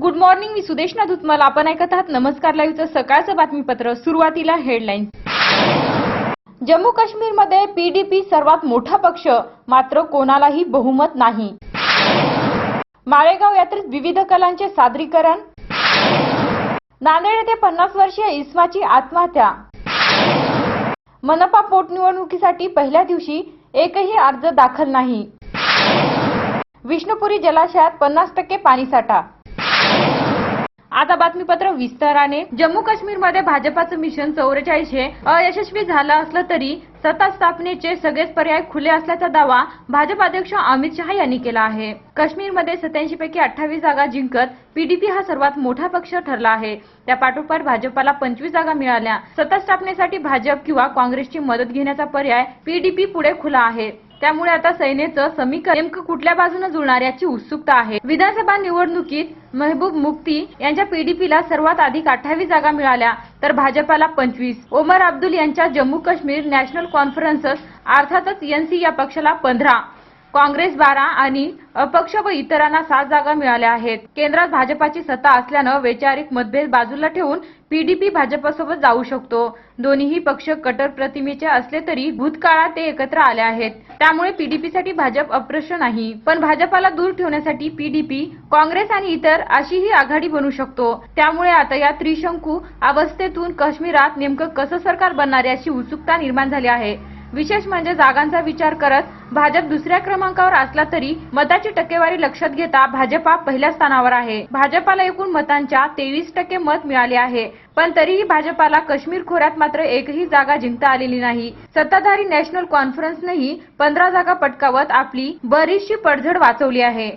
Good morning मी सुदेशना धुतमल. आपण ऐकत आहात नमस्कार लाईव्हचं सकाळचं बातमीपत्र. सुरुवातीला हेडलाईन जम्मू काश्मीरमध्ये पीडीपी सर्वात मोठा पक्ष मात्र कोणालाही बहुमत नाही. माळेगाव यात्रेत विविध कलांचे सादरीकरण. नांदेड येथे पन्नास वर्षीय इस्माची आत्महत्या. मनपा पोटनिवडणुकीसाठी पहिल्या दिवशी एकही अर्ज दाखल नाही. विष्णुपुरी जलाशयात पन्नास टक्के पाणीसाठा. आता बातमीपत्र विस्ताराने. जम्मू काश्मीरमध्ये भाजपाचं मिशन चौवेचाळीस हे अयशस्वी झालं असलं तरी सत्ता स्थापनेचे सगळेच पर्याय खुले असल्याचा दावा भाजप अध्यक्ष अमित शहा यांनी केला आहे. काश्मीरमध्ये सत्याऐंशी पैकी अठ्ठावीस जागा जिंकत पीडीपी हा सर्वात मोठा पक्ष ठरला आहे. त्या पाठोपाठ भाजपाला पंचवीस जागा मिळाल्या. सत्ता स्थापनेसाठी भाजप किंवा काँग्रेसची मदत घेण्याचा पर्याय पीडीपी पुढे खुला आहे. त्यामुळे आता सेनेचं समीकरण नेमकं कुठल्या बाजूने जुळणार याची उत्सुकता आहे. विधानसभा निवडणुकीत महबूब मुफ्ती यांच्या पीडीपीला सर्वात अधिक अठ्ठावीस जागा मिळाल्या तर भाजपाला पंचवीस. ओमर अब्दुल यांच्या जम्मू काश्मीर नॅशनल कॉन्फरन्सस अर्थातच एनसी या पक्षाला पंधरा. काँग्रेस बारा आणि अपक्ष व इतरांना सात जागा मिळाल्या आहेत. केंद्रात भाजपाची सत्ता असल्यानं वैचारिक मतभेद बाजूला ठेवून पीडीपी भाजपसोबत जाऊ शकतो. दोन्हीही पक्ष कटर प्रतिमेचे असले तरी भूतकाळात ते एकत्र आले आहेत. त्यामुळे पीडीपीसाठी भाजप अप्रश्न नाही. पण भाजपाला दूर ठेवण्यासाठी पीडीपी काँग्रेस आणि इतर अशीही आघाडी बनू शकतो. त्यामुळे आता या त्रिशंकू अवस्थेतून काश्मीरात नेमकं कसं सरकार बनणार याची उत्सुकता निर्माण झाली आहे. विशेष म्हणजे जागांचा विचार करत भाजप दुसऱ्या क्रमांकावर असला तरी मताची टक्केवारी लक्षात घेता भाजपा पहिल्या स्थानावर आहे. भाजपाला एकूण मतांच्या तेवीस टक्के मत मिळाले आहे. पण तरीही भाजपाला काश्मीर खोऱ्यात मात्र एकही जागा जिंकता आलेली नाही. सत्ताधारी नॅशनल कॉन्फरन्सनेही पंधरा जागा पटकावत आपली बरीचशी पडझड वाचवली आहे.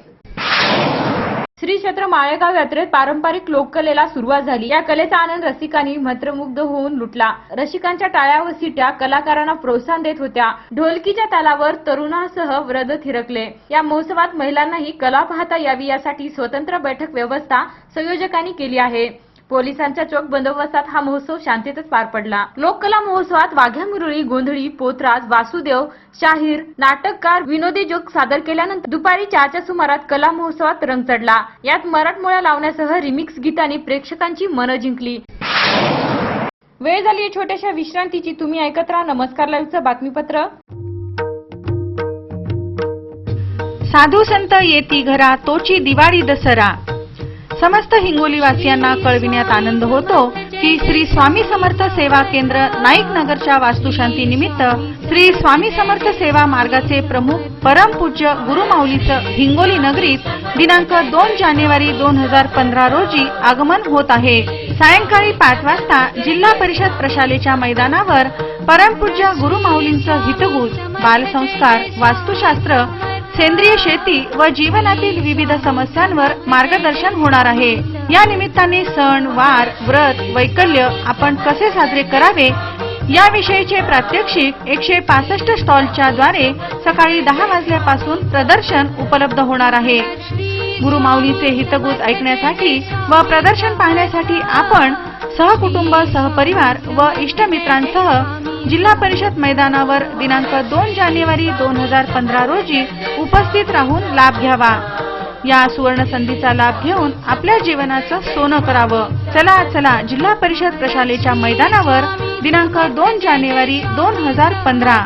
श्री क्षेत्र माळेगाव यात्रेत पारंपरिक लोककलेला सुरुवात झाली. या कलेचा आनंद रसिकांनी मंत्रमुग्ध होऊन लुटला. रसिकांच्या टाळ्या व सिट्या कलाकारांना प्रोत्साहन देत होत्या. ढोलकीच्या तालावर तरुणासह व्रद थिरकले. या महोत्सवात महिलांनाही कला पाहता यावी यासाठी स्वतंत्र बैठक व्यवस्था संयोजकांनी केली आहे. पोलिसांच्या चोख बंदोबस्तात हा महोत्सव शांततेत पार पडला. लोककला महोत्सवात वाघ्या मुरळी गोंधळी पोतराज वासुदेव शाहीर नाटककार विनोदी जोग सादर केल्यानंतर दुपारी चारच्या सुमारात कला महोत्सवात रंग चढला. यात मराठमोळ्या लावण्यासह रिमिक्स गीतांनी प्रेक्षकांची मनं जिंकली. वेळ झाली छोट्याशा विश्रांतीची. तुम्ही ऐकत राहा नमस्कार लाईव्हचं बातमीपत्र. साधू संत येती घरा तोची दिवाळी दसरा. समस्त हिंगोलीवासियांना कळविण्यात आनंद होतो की श्री स्वामी समर्थ सेवा केंद्र नाईक नगरच्या वास्तुशांती निमित्त श्री स्वामी समर्थ सेवा मार्गाचे प्रमुख परमपूज्य गुरुमाऊलीचं हिंगोली नगरीत दिनांक दोन जानेवारी दोन हजार पंधरा रोजी आगमन होत आहे. सायंकाळी पाच वाजता जिल्हा परिषद प्रशालेच्या मैदानावर परमपूज्य गुरुमाऊलींचं हितगुज बालसंस्कार वास्तुशास्त्र सेंद्रिय शेती व जीवनातील विविध समस्यांवर मार्गदर्शन होणार आहे. या निमित्ताने सण वार व्रत वैकल्य आपण कसे साजरे करावे? याविषयीचे प्रात्यक्षिक एकशे पासष्ट स्टॉलच्या द्वारे सकाळी दहा वाजल्यापासून प्रदर्शन उपलब्ध होणार आहे. गुरुमाऊलीचे हितगुज ऐकण्यासाठी व प्रदर्शन पाहण्यासाठी आपण सहकुटुंब सहपरिवार व इष्टमित्रांसह जिल्हा परिषद मैदानावर दिनांक दोन जानेवारी दोन हजार पंधरा रोजी उपस्थित राहून लाभ घ्यावा. या सुवर्ण संधीचा लाभ घेऊन आपल्या जीवनाचं सोनं करावं. चला चला जिल्हा परिषद प्रशालेच्या मैदानावर दिनांक दोन जानेवारी दोन हजार पंधरा.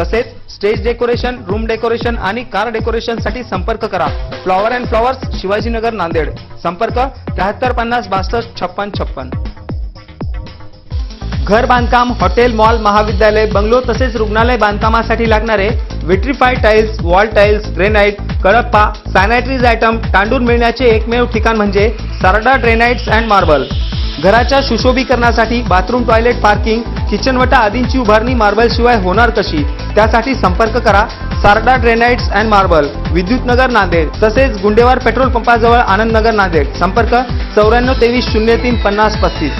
तसेच स्टेज डेकोरेशन रूम डेकोरेशन आणि कार डेकोरेशनसाठी संपर्क करा. Flower and flowers Shivajinagar Nanded. संपर्क त्र्याहत्तर पन्नास बासष्ट छप्पन छप्पन. घर बांधकाम हॉटेल मॉल महाविद्यालय बंगलो तसेच रुग्णालय बांधकामासाठी लागणारे vitrified tiles wall tiles granite Kadappa sanitaries item तांडून मिळण्याचे एकमेव ठिकाण म्हणजे सारडा ड्रेनाइट्स अँड मार्बल. घराच्या सुशोभीकरणासाठी बाथरूम टॉयलेट पार्किंग किचनवटा आदींची उभारणी मार्बल शिवाय होणार कशी? त्यासाठी संपर्क करा. Sarda granites and marble Vidyutnagar Nanded तसेच गुंडेवार पेट्रोल पंपाजवळ आनंदनगर नांदेड. संपर्क चौऱ्याण्णव तेवीस शून्य तीन पन्नास पस्तीस.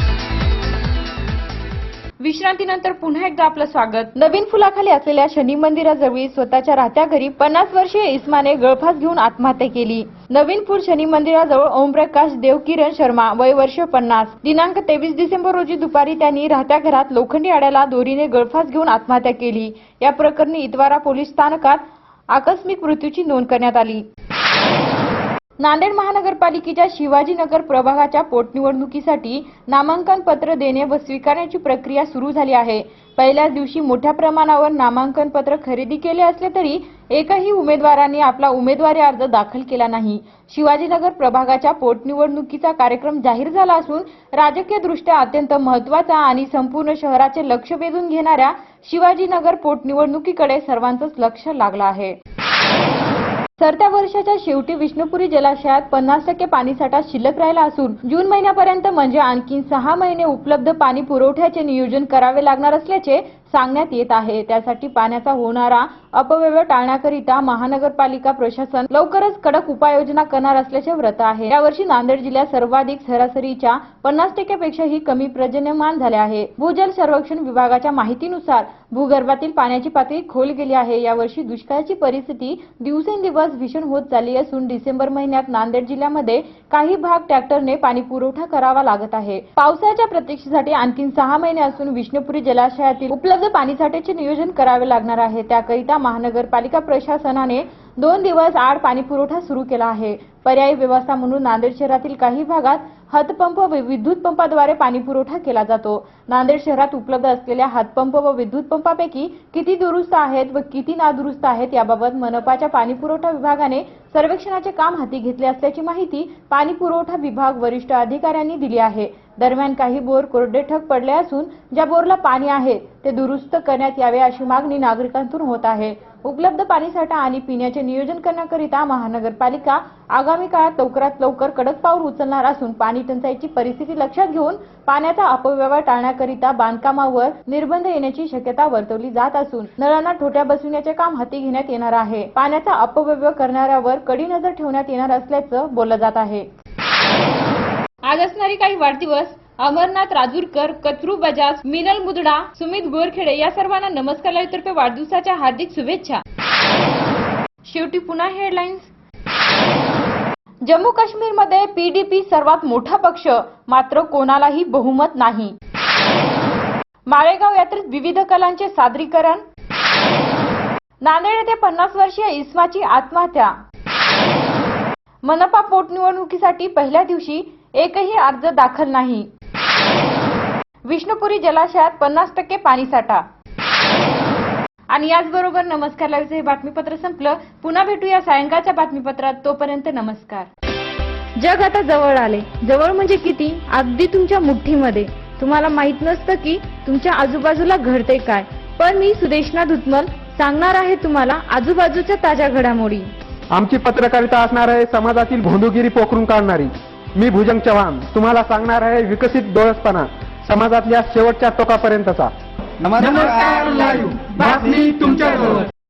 विश्रांतीनंतर पुन्हा एकदा आपलं स्वागत. नवीन फुलाखाली असलेल्या शनी मंदिराजवळ स्वतःच्या राहत्या घरी पन्नास वर्षीय इस्माने गळफास घेऊन आत्महत्या केली. नवीन फुल शनी मंदिराजवळ ओमप्रकाश देवकिरण शर्मा वय वर्ष पन्नास. दिनांक तेवीस डिसेंबर रोजी दुपारी त्यांनी राहत्या घरात लोखंडी आड्याला दोरीने गळफास घेऊन आत्महत्या केली. या प्रकरणी इतवारा पोलीस स्थानकात आकस्मिक मृत्यूची नोंद करण्यात आली. नांदेड महानगरपालिकेच्या शिवाजीनगर प्रभागाच्या पोटनिवडणुकीसाठी नामांकन पत्र देणे व स्वीकारण्याची प्रक्रिया सुरू झाली आहे. पहिल्याच दिवशी मोठ्या प्रमाणावर नामांकन पत्र खरेदी केले असले तरी एकही उमेदवारांनी आपला उमेदवारी अर्ज दाखल केला नाही. शिवाजीनगर प्रभागाच्या पोटनिवडणुकीचा कार्यक्रम जाहीर झाला असून राजकीयदृष्ट्या अत्यंत महत्त्वाचा आणि संपूर्ण शहराचे लक्ष वेधून घेणाऱ्या शिवाजीनगर पोटनिवडणुकीकडे सर्वांचंच लक्ष लागलं आहे. सरत्या वर्षाच्या शेवटी विष्णुपुरी जलाशयात पन्नास टक्के पाणीसाठा शिल्लक राहिला असून जून महिन्यापर्यंत म्हणजे आणखी सहा महिने उपलब्ध पाणी पुरवठ्याचे नियोजन करावे लागणार असल्याचे सांगण्यात येत आहे. त्यासाठी पाण्याचा होणारा अपव्यय टाळण्याकरिता महानगरपालिका प्रशासन लवकरच कडक उपाययोजना करणार असल्याचे व्रत आहे. यावर्षी नांदेड जिल्ह्यात सर्वाधिक सरासरीच्या पन्नास टक्क्यापेक्षाही कमी पर्जन्यमान झाले आहे. भूजल सर्वेक्षण विभागाच्या माहितीनुसार भूगर्भातील पाण्याची पातळी खोल गेली आहे. यावर्षी दुष्काळाची परिस्थिती दिवसेंदिवस भीषण होत चालली असून डिसेंबर महिन्यात नांदेड जिल्ह्यामध्ये काही भाग ट्रॅक्टरने पाणी पुरवठा करावा लागत आहे. पावसाच्या प्रतीक्षेसाठी आणखी सहा महिने असून विष्णुपुरी जलाशयातील उपलब्ध पाणीसाठ्याचे नियोजन करावे लागणार आहे. त्याकरिता महानगरपालिका प्रशासनाने दोन दिवस आड पाणी पुरवठा सुरू केला आहे. पर्यायी व्यवस्था म्हणून नांदेड शहरातील काही भागात हातपंप व विद्युत पंपाद्वारे पाणी पुरवठा केला जातो. नांदेड शहरात उपलब्ध असलेल्या हातपंप व विद्युत पंपापैकी किती दुरुस्त आहेत व किती नादुरुस्त आहेत याबाबत मनपाच्या पाणी पुरवठा विभागाने सर्वेक्षणाचे काम हाती घेतले असल्याची माहिती पाणी पुरवठा विभाग वरिष्ठ अधिकाऱ्यांनी दिली आहे. दरम्यान काही बोर कोरडे ठक पडले असून ज्या बोरला पाणी आहे ते दुरुस्त करण्यात यावे अशी मागणी नागरिकांतून होत आहे. उपलब्ध पाणीसाठा आणि पिण्याचे नियोजन करण्याकरिता महानगरपालिका आगामी काळात लवकरात लवकर कडक पाऊल उचलणार असून पाणी टंचाईची परिस्थिती लक्षात घेऊन पाण्याचा अपव्यवहार टाळण्याकरिता बांधकामावर निर्बंध येण्याची शक्यता वर्तवली जात असून नळांना ठोट्या बसविण्याचे काम हाती घेण्यात येणार आहे. पाण्याचा अपव्यवहार करणाऱ्यावर कडी नजर ठेवण्यात येणार असल्याचं बोललं जात आहे. आज असणारी काही वाढदिवस अमरनाथ राजूरकर कत्रू बजाज मिनल मुदडा सुमित गोरखेडे या सर्वांना नमस्कार. लाईव्हतर्फे वाढदिवसाच्या हार्दिक शुभेच्छा. शेवटी पुन्हा हेडलाईन्स जम्मू काश्मीरमध्ये पीडीपी सर्वात मोठा पक्ष मात्र कोणालाही बहुमत नाही. माळेगाव यात्रेत विविध कलांचे सादरीकरण. नांदेड येथे पन्नास वर्षीय इस्माची आत्महत्या. मनपा पोटनिवडणुकीसाठी पहिल्या दिवशी एकही अर्ज दाखल नाही. विष्णुपुरी जलाशयात पन्नास टक्के पाणीसाठा आणि याचबरोबर नमस्कार लाईव्हचं हे बातमीपत्र संपलं. पुन्हा भेटूया सायंकाळच्या बातमीपत्रात. तोपर्यंत नमस्कार. जग आता जवळ आले. जवळ म्हणजे किती? अगदी तुमच्या मुठ्ठीमध्ये तुम्हाला माहीत नसतं की तुमच्या आजूबाजूला घडते काय. पण मी सुदेशना धुतमल सांगणार आहे तुम्हाला आजूबाजूच्या ताज्या घडामोडी. आमची पत्रकारिता असणार आहे समाजातील भोंदूगिरी पोखरून काढणारी. मी भुजंग चव्हाण. तुम्हाला सांगणार आहे विकसित डोळसपणा. समाजातल्या शेवटच्या टोकापर्यंतचा. नमस्कार बातमी तुमच्या